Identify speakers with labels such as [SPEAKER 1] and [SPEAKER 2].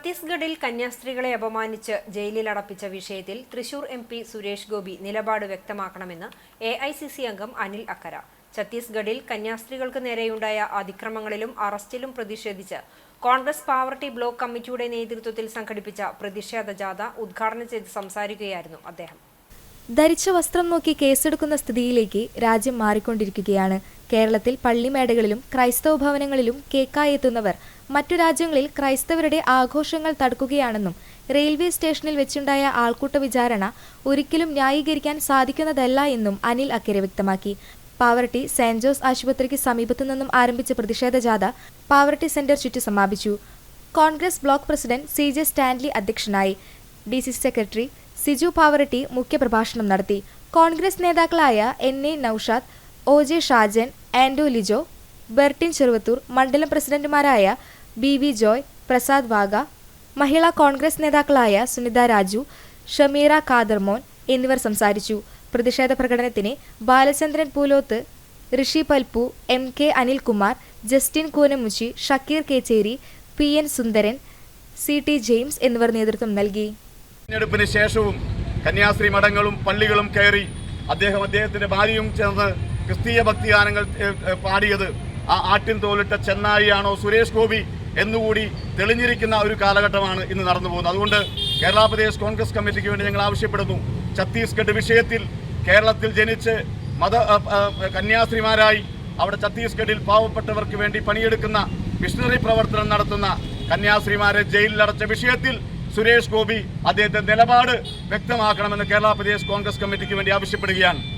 [SPEAKER 1] ഛത്തീസ്ഗഡിൽ കന്യാസ്ത്രീകളെ അപമാനിച്ച് ജയിലിൽ അടപ്പിച്ച വിഷയത്തിൽ തൃശൂർ എം പി സുരേഷ് ഗോപി നിലപാട് വ്യക്തമാക്കണമെന്ന് എ ഐ സി സി അംഗം അനിൽ അക്കര. ഛത്തീസ്ഗഡിൽ കന്യാസ്ത്രീകൾക്ക് നേരെയുണ്ടായ അതിക്രമങ്ങളിലും അറസ്റ്റിലും പ്രതിഷേധിച്ച് കോൺഗ്രസ് പാവർട്ടി ബ്ലോക്ക് കമ്മിറ്റിയുടെ നേതൃത്വത്തിൽ സംഘടിപ്പിച്ച പ്രതിഷേധ ജാഥ ഉദ്ഘാടനം ചെയ്ത് സംസാരിക്കുകയായിരുന്നു അദ്ദേഹം.
[SPEAKER 2] ധരിച്ച വസ്ത്രം നോക്കി കേസെടുക്കുന്ന സ്ഥിതിയിലേക്ക് രാജ്യം മാറിക്കൊണ്ടിരിക്കുകയാണ്. കേരളത്തിൽ പള്ളിമേടകളിലും ക്രൈസ്തവ ഭവനങ്ങളിലും കേക്കായി എത്തുന്നവർ മറ്റു രാജ്യങ്ങളിൽ ക്രൈസ്തവരുടെ ആഘോഷങ്ങൾ തടുക്കുകയാണെന്നും റെയിൽവേ സ്റ്റേഷനിൽ വെച്ചുണ്ടായ ആൾക്കൂട്ട വിചാരണ ഒരിക്കലും ന്യായീകരിക്കാൻ സാധിക്കുന്നതല്ല എന്നും അനിൽ അക്കരെ വ്യക്തമാക്കി. പാവർട്ടി സെന്റ് ജോസ് ആശുപത്രിക്ക് സമീപത്തു നിന്നും ആരംഭിച്ച പ്രതിഷേധ ജാഥ പാവർട്ടി സെന്റർ ചുറ്റി സമാപിച്ചു. Congress block president C J Stanley അധ്യക്ഷനായി. D C secretary Siju Pavaratty മുഖ്യപ്രഭാഷണം നടത്തി. കോൺഗ്രസ് നേതാക്കളായ N A Naushad O J Shajan Ando Lijo Bertin Cheruvathur മണ്ഡലം പ്രസിഡന്റുമാരായ ബി വി ജോയ് പ്രസാദ് വാഗ മഹിളാ കോൺഗ്രസ് നേതാക്കളായ സുനിത രാജു ഷമീറ കാദർമോൻ എന്നിവർ സംസാരിച്ചു. പ്രതിഷേധ പ്രകടനത്തിന് Balachandran Poolothu Rishi Palpu M K Anilkumar Justin Koonamuchi Shakkir Kecheri P N Sundaran C T James എന്നിവർ നേതൃത്വം നൽകി.
[SPEAKER 3] തെരഞ്ഞെടുപ്പിന് ശേഷവും കന്യാസ്ത്രീ മഠങ്ങളും പള്ളികളും കയറി അദ്ദേഹം അദ്ദേഹത്തിന്റെ ഭാര്യയും ചേർന്ന് ക്രിസ്തീയ ഭക്തിഗാനങ്ങൾ പാടിയത് ആ ആട്ടിൻ തോലിട്ട ചെന്നായിയാണോ സുരേഷ് ഗോപി എന്നുകൂടി തെളിഞ്ഞിരിക്കുന്ന ഒരു കാലഘട്ടമാണ് ഇന്ന് നടന്നു പോകുന്നത്. അതുകൊണ്ട് കേരള പ്രദേശ് കോൺഗ്രസ് കമ്മിറ്റിക്ക് വേണ്ടി ഞങ്ങൾ ആവശ്യപ്പെടുന്നു. ഛത്തീസ്ഗഡ് വിഷയത്തിൽ കേരളത്തിൽ ജനിച്ച് മത കന്യാസ്ത്രീമാരായി അവിടെ ഛത്തീസ്ഗഡിൽ പാവപ്പെട്ടവർക്ക് വേണ്ടി പണിയെടുക്കുന്ന മിഷണറി പ്രവർത്തനം നടത്തുന്ന കന്യാസ്ത്രീമാരെ ജയിലിലടച്ച വിഷയത്തിൽ സുരേഷ് ഗോപി അദ്ദേഹത്തെ നിലപാട് വ്യക്തമാക്കണമെന്ന് കേരള പ്രദേശ് കോൺഗ്രസ് കമ്മിറ്റിക്ക് വേണ്ടി ആവശ്യപ്പെടുകയാണ്.